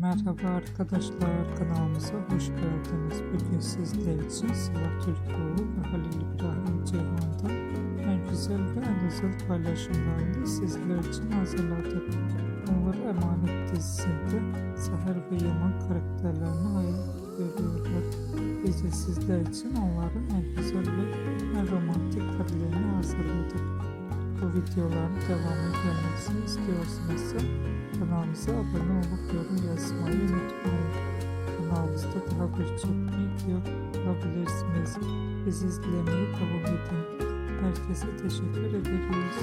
Merhaba arkadaşlar kanalımıza hoş geldiniz. Bugün sizler için Sıla Türkoğlu ve Halil İbrahim Ceyhan'dan en güzel ve en özel paylaşımlarını sizler için hazırladık. Onlar Emanet dizisinde Seher ve Yaman karakterlerini hayal görüyorlar. Biz de sizler için onların en güzel ve en romantik karelerini hazırladık. Bu videoların devamı gelmesini istiyorsanız kanalımıza abone olup yorum yazmayı unutmayın. Kanalımızda daha birçok video bulabilirsiniz. Bizi izlemeye devam edin. Herkese teşekkür ederiz.